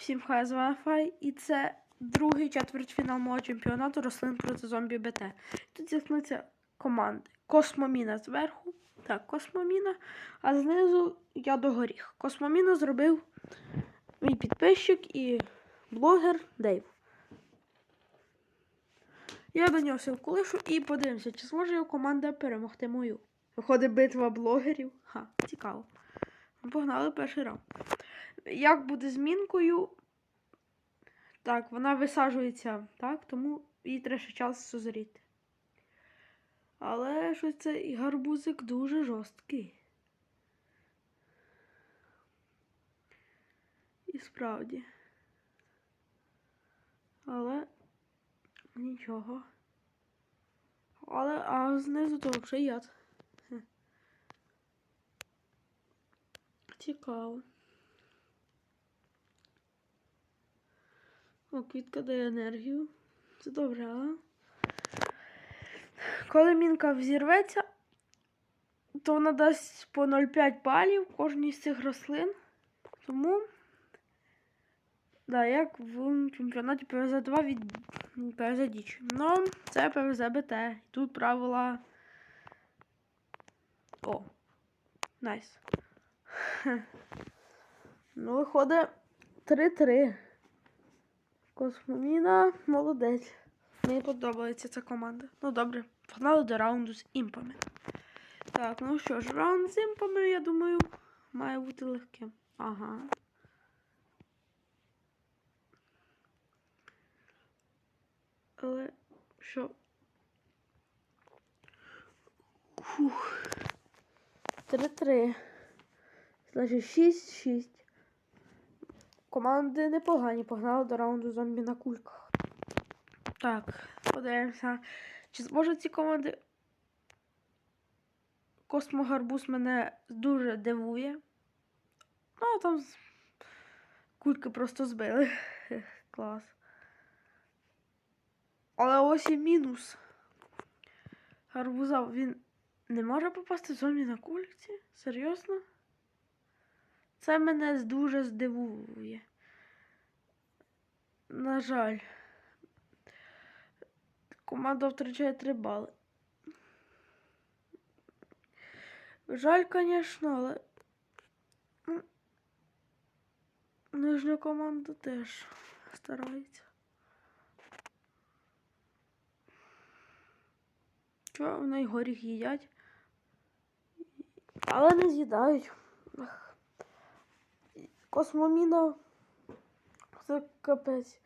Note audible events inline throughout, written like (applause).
Всім хай з Wi-Fi. І це другий четвертьфінал мого чемпіонату рослин проти зомбі БТ. Тут зіткнуться команди. Космоміна зверху. Так, Космоміна. А знизу я до горіх. Космоміна зробив мій підписчик і блогер Дейв. Я до нього ссылку лишу і подивимося, чи зможе його команда перемогти мою. Виходить битва блогерів. Ха, цікаво. Погнали перший раунд. Як буде змінкою? Так, вона висаджується, так, тому їй треба ще час созріти. Але щось цей гарбузик дуже жорсткий. І справді. Але нічого. Але а знизу то взагалі яд. Цікаво. О, квітка дає енергію. Це добре, а? Коли мінка взірветься, то вона дасть по 0,5 балів кожній з цих рослин. Тому, да, як в чемпіонаті ПВЗ 2 від ПВЗ Діч. Ну, це ПВЗ БТ. Тут правила. О, найс. Хе. (laughs) Ну, виходить 3-3. Космоміна молодець. Мені подобається ця команда. Ну добре, погнали до раунду з імпами. Так, ну що ж, раунд з імпами, я думаю, має бути легким. Ага. Але що? Фух. 3-3. Значить 6-6. Команди непогані, погнали до раунду зомбі на кульках. Так, подивимося. Чи зможуть ці команди. Космогарбуз мене дуже дивує. Ну, а там кульки просто збили. (laughs) Клас. Але ось і мінус. Гарбуза він не може попасти в зомбі на кульці? Серйозно? Це мене дуже здивує. На жаль. Команда втрачає 3 бали. Жаль, звісно, але. м, Нижня команда теж старається. Чого в неї горіх їдять? Але не з'їдають. Космоміна. Це капець.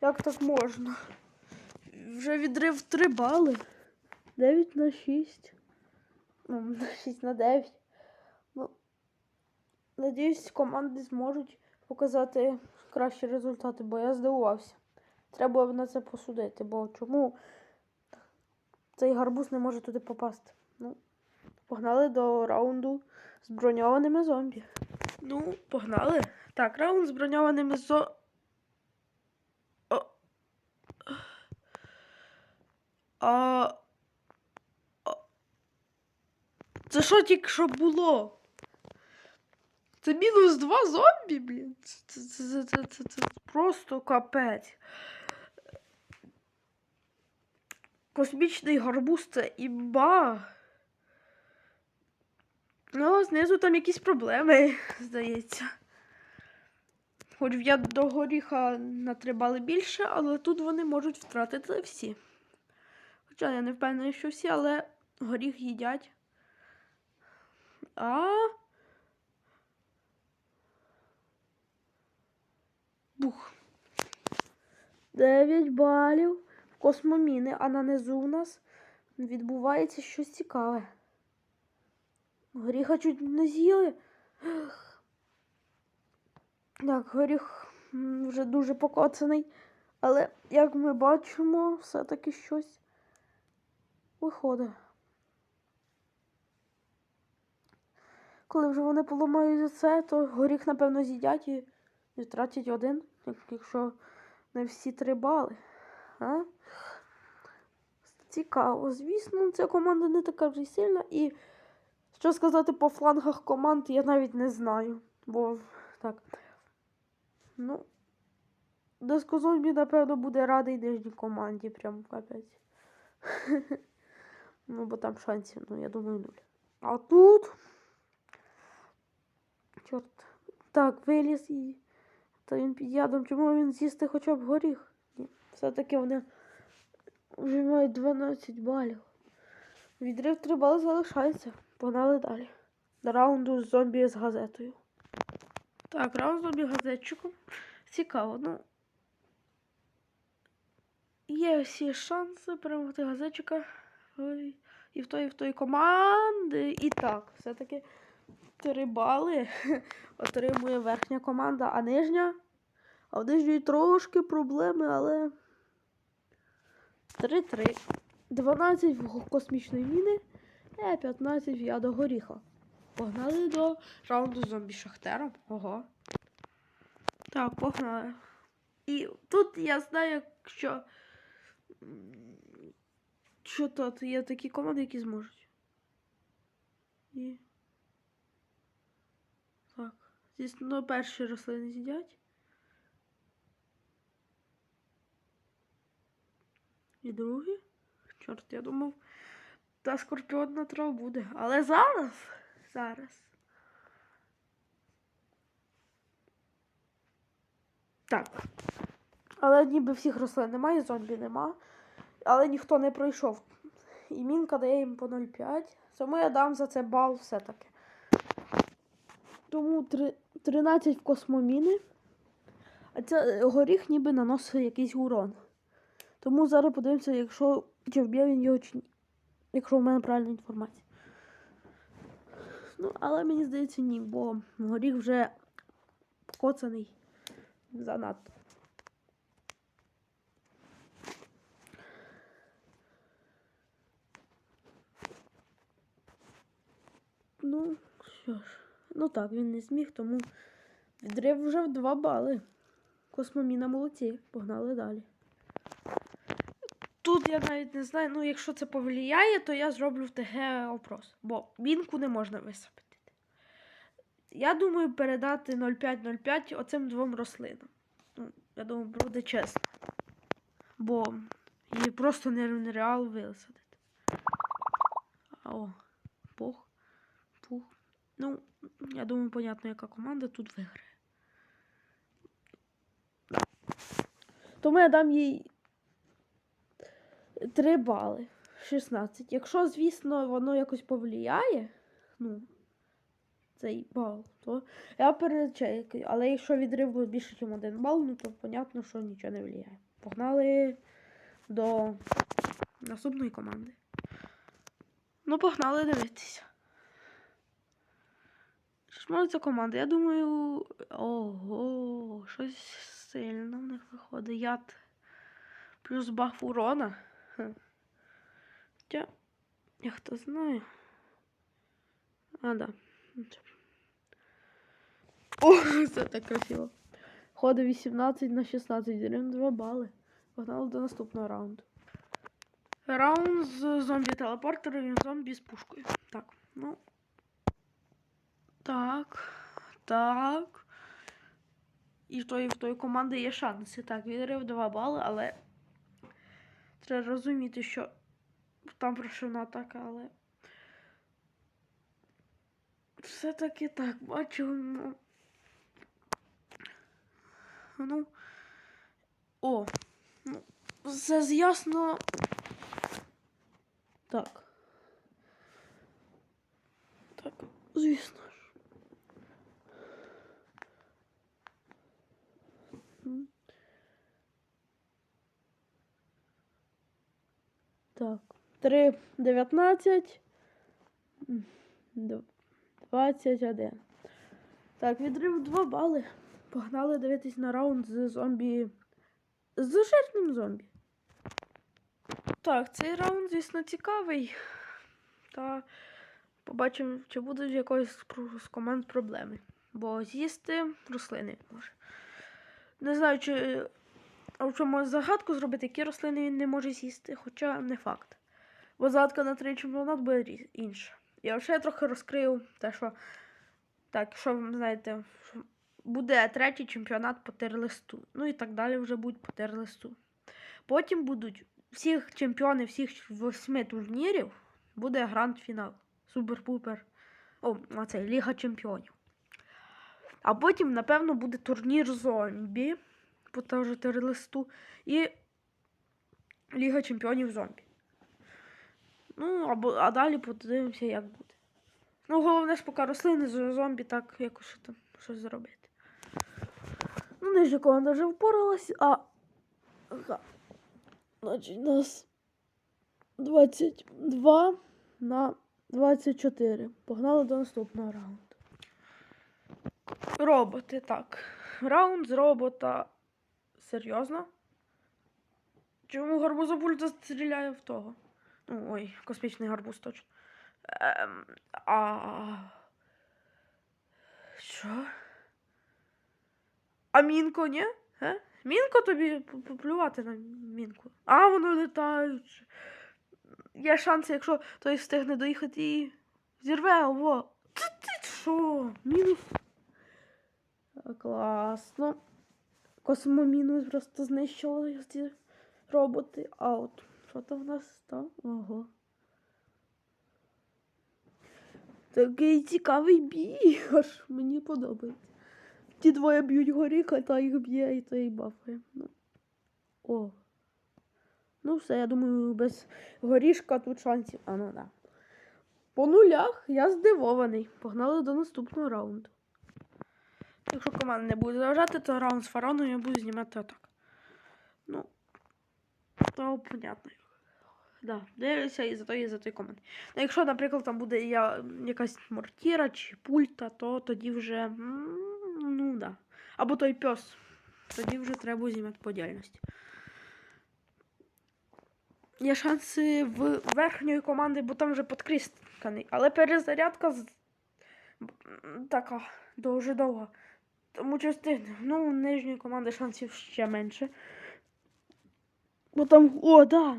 Як так можна? Вже відрив 3 бали. 9 на 6. Ну, (laughs) на 6 на 9. Ну, надіюсь, команди зможуть показати кращі результати, бо я здивувався. Треба на це посудити, бо чому цей гарбуз не може туди попасти? Ну, погнали до раунду з броньованими зомбі. Ну, погнали. Так, раунд з броньованими зо. А... а- Це що тільки що було? Це мінус два зомбі, блін. Це, це, це, це, це, це просто капець. Космічний гарбуз це імба. Ну, знизу там якісь проблеми, (laughs) здається. Хоч я до горіха натрибали більше, але тут вони можуть втратити всі. Хоча я не впевнений, що всі, але горіх їдять. А. Бух. 9 балів. Космоміни, а на низу у нас відбувається щось цікаве. Горіха чуть не з'їли. Так, горіх вже дуже покоцаний. Але, як ми бачимо, все-таки щось виходить. Коли вже вони поламають це, то горіх, напевно, з'їдять і втратять один, якщо не всі три бали. А? Цікаво. Звісно, ця команда не така вже сильна. І що сказати по флангах команд, я навіть не знаю. Бо так. Ну, Дискозомбі, напевно, буде радий нижній команді, прям капець. (laughs) ну, бо там шансів, ну, я думаю, нуль. А тут. Чорт. Так, виліз і. Та він під ядом. Чому він з'їсти хоча б горіх? Все-таки вони вже мають 12 балів. Відрив 3 бали залишається. Погнали далі. До раунду з зомбі з газетою. Так, раунд з зомбі газетчиком. Цікаво, ну. Є всі шанси перемогти газетчика. Ой, І в той, і в той команди. І так, все-таки 3 бали (laughs) отримує верхня команда, а нижня. А в нижньої трошки проблеми, але. 3-3. 12 в космічної міни і 15 в яду горіха. Погнали до раунду зомбі шахтером. Ого. Так, погнали. І тут я знаю, що. Що тут є такі команди, які зможуть. І. Так. Звісно, перші рослини з'їдять. І другі. Чорт, я думав, та скорпіонна трава буде. Але зараз. Зараз. Так. Але ніби всіх рослин немає, зомбі нема. Але ніхто не пройшов. І мінка дає їм по 0,5. Тому я дам за це бал все-таки. Тому три- 13 в космоміни. А це горіх ніби наносить якийсь урон. Тому зараз подивимося, якщо чи вб'є він його чи ні. Якщо в мене правильна інформація. Ну, але мені здається, ні, бо горіх вже покоцаний занадто. Ну, що ж, ну так, він не зміг, тому відрив вже в 2 бали. Космоміна молодці, погнали далі. Тут я навіть не знаю, ну якщо це повлияє, то я зроблю в ТГ опрос, бо мінку не можна висипати. Я думаю передати 0,5-0,5 оцим двом рослинам. Ну, я думаю, буде чесно. Бо її просто нереал висадити. О, пух, пух. Ну, я думаю, понятно, яка команда тут виграє. Тому я дам їй 3 бали. 16. Якщо, звісно, воно якось повлияє, ну, цей бал, то я перечекаю. Але якщо відрив буде більше, ніж один бал, ну то понятно, що нічого не впливає. Погнали до наступної команди. Ну, погнали дивитися. Що ж може ця команда? Я думаю. Ого, щось сильно в них виходить. Яд плюс баф урона. Хоча, я хто знає. А, да. О, це так красиво. Ходи 18 на 16, дерем 2 бали. Погнали до наступного раунду. Раунд з зомбі-телепортером і зомбі з пушкою. Так, ну. Так. Так. І в тої, в тої команди є шанси. Так, відрив 2 бали, але треба розуміти, що там прошивна атака, але. Все-таки так, бачу. Ну, ну. О. Ну, все з'ясно. Так. Так, звісно ж. М. Так. 3, 19. 21. Так, відрив 2 бали. Погнали дивитись на раунд з зомбі. З жирним зомбі. Так, цей раунд, звісно, цікавий. Та побачимо, чи будуть якоїсь з команд проблеми. Бо з'їсти рослини може. Не знаю, чи а в чому загадку зробити, які рослини він не може з'їсти, хоча не факт. Бо загадка на три чемпіонат буде інша. Я ще трохи розкрию те, що. Так, що ви знаєте, буде третій чемпіонат по терлисту. Ну і так далі вже будуть по терлисту. Потім будуть всіх чемпіонів всіх восьми турнірів буде гранд-фінал. Супер-пупер. О, це Ліга Чемпіонів. А потім, напевно, буде турнір зомбі по теж терлисту. І Ліга Чемпіонів зомбі. Ну, або, а далі подивимося, як буде. Ну, головне ж поки рослини з зомбі так якось там щось зробити. Ну, нижня команда вже впоралась, а. Ага. Значить, у нас 22 на 24. Погнали до наступного раунду. Роботи, так. Раунд з робота. Серйозно? Чому гарбузопульт стріляє в того? Ну, ой, космічний гарбуз точно. Ем, а... Що? А мінко, ні? Е? Мінко тобі поплювати на мінку. А, воно летають. Є шанс, якщо той встигне доїхати і зірве, ово. Ти, ти що? Мінус. Класно. Космомінус просто знищили ці роботи. А от що там в нас там? Ого. Такий цікавий бій, (laughs) аж мені подобається. Ті двоє б'ють горіха, та їх б'є і той бафає. Ну. О. Ну все, я думаю, без горішка тут шансів. А ну да. По нулях я здивований. Погнали до наступного раунду. Якщо команда не буде заважати, то раунд з фароном я буду знімати отак. Ну, то понятно. Да, дивлюся і за той, і за той команд. Ну, якщо, наприклад, там буде я, якась мортіра чи пульта, то тоді вже. Ну да. Або той пес. Тоді вже треба знімати по діяльності. Є шанси в верхньої команди, бо там вже підкрісканий. Але перезарядка така дуже довга. Тому частина, ну, у нижньої команди шансів ще менше. Бо там. О, да!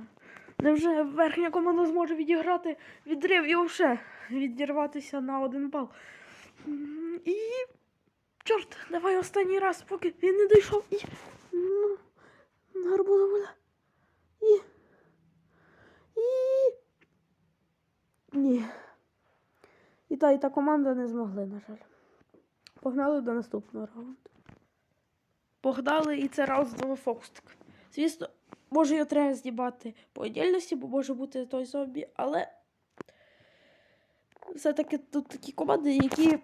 Невже верхня команда зможе відіграти відрив і вже відірватися на один бал. І. Чорт, давай останній раз, поки він не дійшов. І. Ну, гарбуза буде. І. І. Ні. І та, і та команда не змогли, на жаль. Погнали до наступного раунду. Погнали, і це раунд знову фокустик. Звісно, може його треба здібати по віддільності, бо може бути той зомбі, але все-таки тут такі команди, які.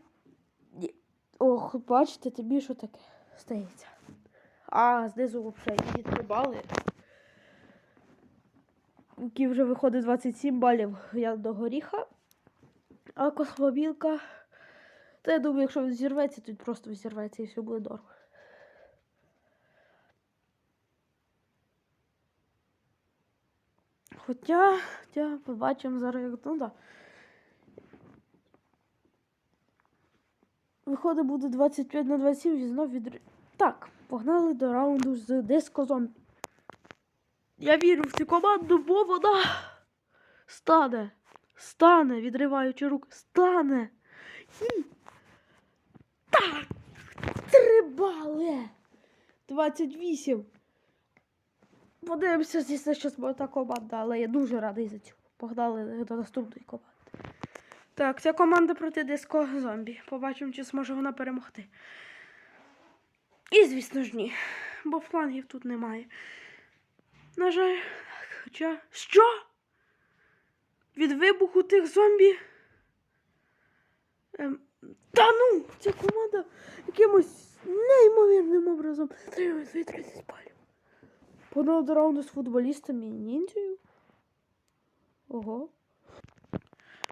Ох, бачите, тобі що таке стається. А, знизу взагалі і три бали. Які вже виходить 27 балів я до горіха. А космобілка. Та я думаю, якщо він зірветься, то він просто зірветься і все буде дорого. Хоча, хоча побачимо зараз, як ну да. Виходить буде 25 на 27 і знов від... Так, погнали до раунду з дискозом. Я вірю в цю команду, бо вона стане. Стане, відриваючи руки. Стане. І... Так! Три бали! 28. Подивимося, звісно, що буде та команда, але я дуже радий за цього. Погнали до наступної команди. Так, ця команда проти диско зомбі. Побачимо, чи зможе вона перемогти. І, звісно ж, ні. Бо флангів тут немає. На жаль, хоча. Що? Від вибуху тих зомбі. Ем, та ну! Ця команда якимось неймовірним образом. Треба 30 балів. Погнали до раунду з футболістами і ніндзею. Ого.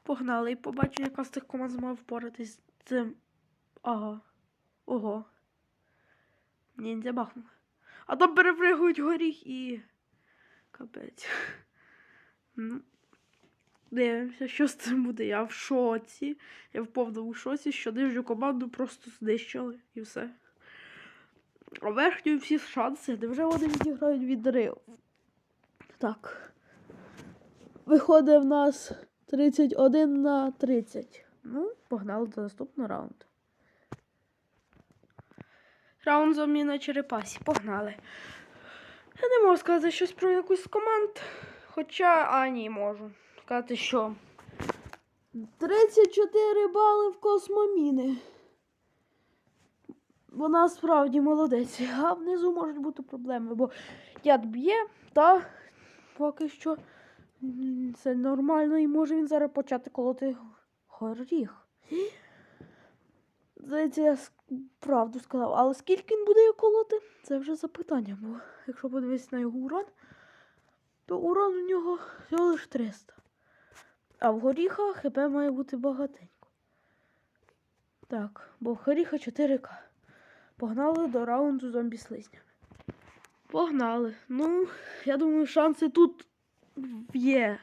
Погнали і побачимо, яка з тих команд зможе впоратись з цим. Ага. Ого. Ніндзя бахнув. А там перепригують горіх і. Капець. Ну. Дивимося, що з цим буде. Я в шоці. Я в повному шоці, що нижню команду просто знищили і все. А верхньої всі шанси, де вже вони відіграють відрив. Так. Виходить в нас 31 на 30. Ну, погнали до наступного раунду. Раунд заміна черепасі. Погнали. Я не можу сказати щось про якусь з команд. Хоча, а ні, можу. Сказати, що 34 бали в космоміни. Вона справді молодець. А внизу можуть бути проблеми, бо яд б'є, та поки що це нормально і може він зараз почати колоти горіх. Здається, я правду сказав. Але скільки він буде його колоти, це вже запитання. Бо якщо подивитися на його урон, то урон у нього всього лиш 300. А в горіхах ХП має бути багатенько. Так, бо в горіха 4К. Погнали до раунду зомбі слизня. Погнали. Ну, я думаю, шанси тут є.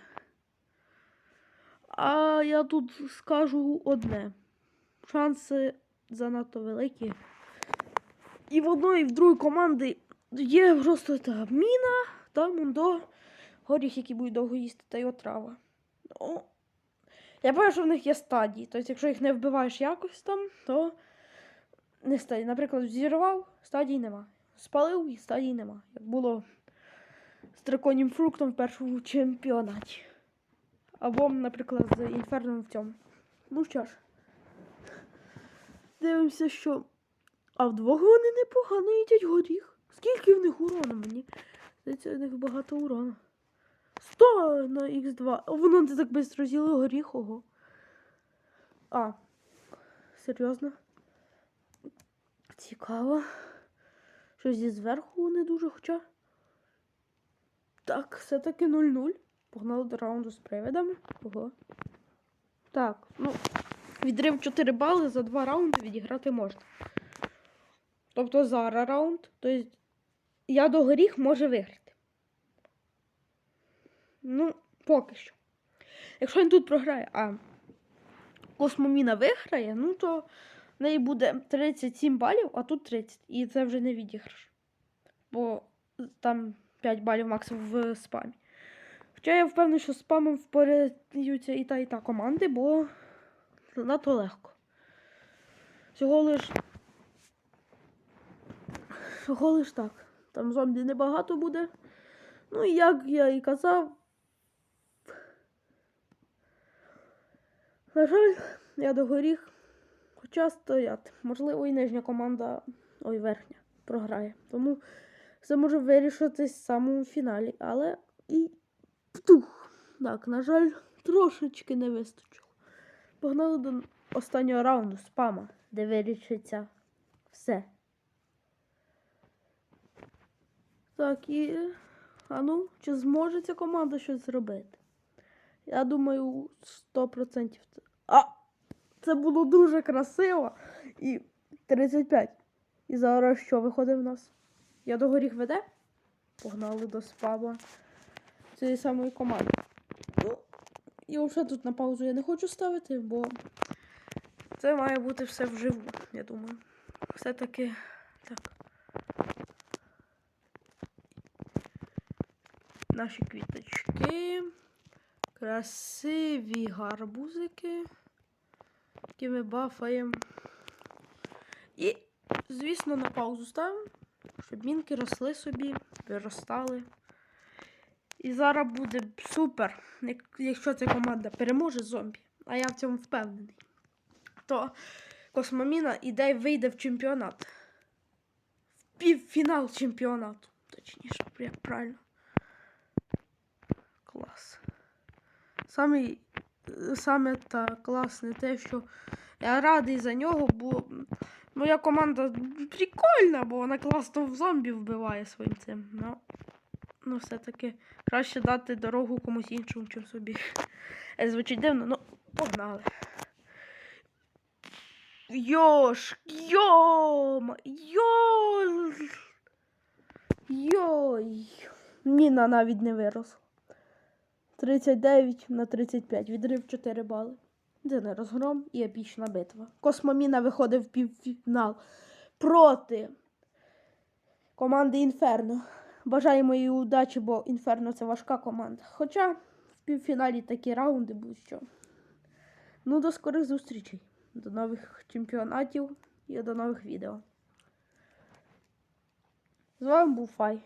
А я тут скажу одне. Шанси занадто великі. І в одної, і в другої команди є просто та міна та мундо, горіх, які будуть довго їсти, та й отрава. Ну, я бачу, що в них є стадії. Тобто, якщо їх не вбиваєш якось там, то не стадії. Наприклад, зірвав, стадій нема. Спалив і стадій нема. Як було з драконім фруктом в першому чемпіонаті. Або, наприклад, з інферном в цьому. Ну що ж, дивимося, що. А вдвох вони непогано їдять горіх. Скільки в них урону мені? Здається, в них багато урону. 100 на Х2. Воно не так швидко з'їли горіхого. А, серйозно? Цікаво. Щось зі зверху не дуже, хоча. Так, все-таки 0-0. Погнали до раунду з привидами. Ого. Так, ну, відрив 4 бали за 2 раунди відіграти можна. Тобто зараз раунд, тобто я до горіх може виграти. Ну, поки що. Якщо він тут програє, а Космоміна виграє, ну то в неї буде 37 балів, а тут 30. І це вже не відіграш. Бо там 5 балів максимум в спамі. Хоча я впевнений, що спамом впоряються і та, і та команди, бо надто легко. Всього лиш. Всього лиш так. Там зомбі небагато буде. Ну і як я і казав. На жаль, я до горіх. Хоча стоять. Можливо, і нижня команда, ой, верхня, програє. Тому все може вирішитись в самому фіналі. Але і птух. Так, на жаль, трошечки не вистачило. Погнали до останнього раунду спама, де вирішиться все. Так, і. А ну, чи зможе ця команда щось зробити? Я думаю, 100% це. А! Це було дуже красиво. І 35. І зараз що виходить в нас? Я до горіх веде? Погнали до спаба цієї самої команди. Ну, і вже тут на паузу я не хочу ставити, бо це має бути все вживу, я думаю. Все-таки так. Наші квіточки. Красиві гарбузики, які ми бафаємо. І, звісно, на паузу ставимо, щоб мінки росли собі, виростали. І зараз буде супер, якщо ця команда переможе зомбі, а я в цьому впевнений, то Космоміна іде вийде в чемпіонат. В півфінал чемпіонату. Точніше, правильно. Клас. Саме, саме та класне те, що я радий за нього, бо моя команда прикольна, бо вона класно в зомбі вбиває своїм цим. Ну, ну все-таки краще дати дорогу комусь іншому, чим собі. Е, Звучить дивно, ну погнали. Йош, йом, йол. Йой. Міна навіть не виросла. 39 на 35. Відрив 4 бали. Це не розгром і епічна битва. Космоміна виходить в півфінал проти команди Інферно. Бажаємо їй удачі, бо Інферно це важка команда. Хоча в півфіналі такі раунди будуть що. Ну, до скорих зустрічей. До нових чемпіонатів і до нових відео. З вами був Фай.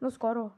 До скорого.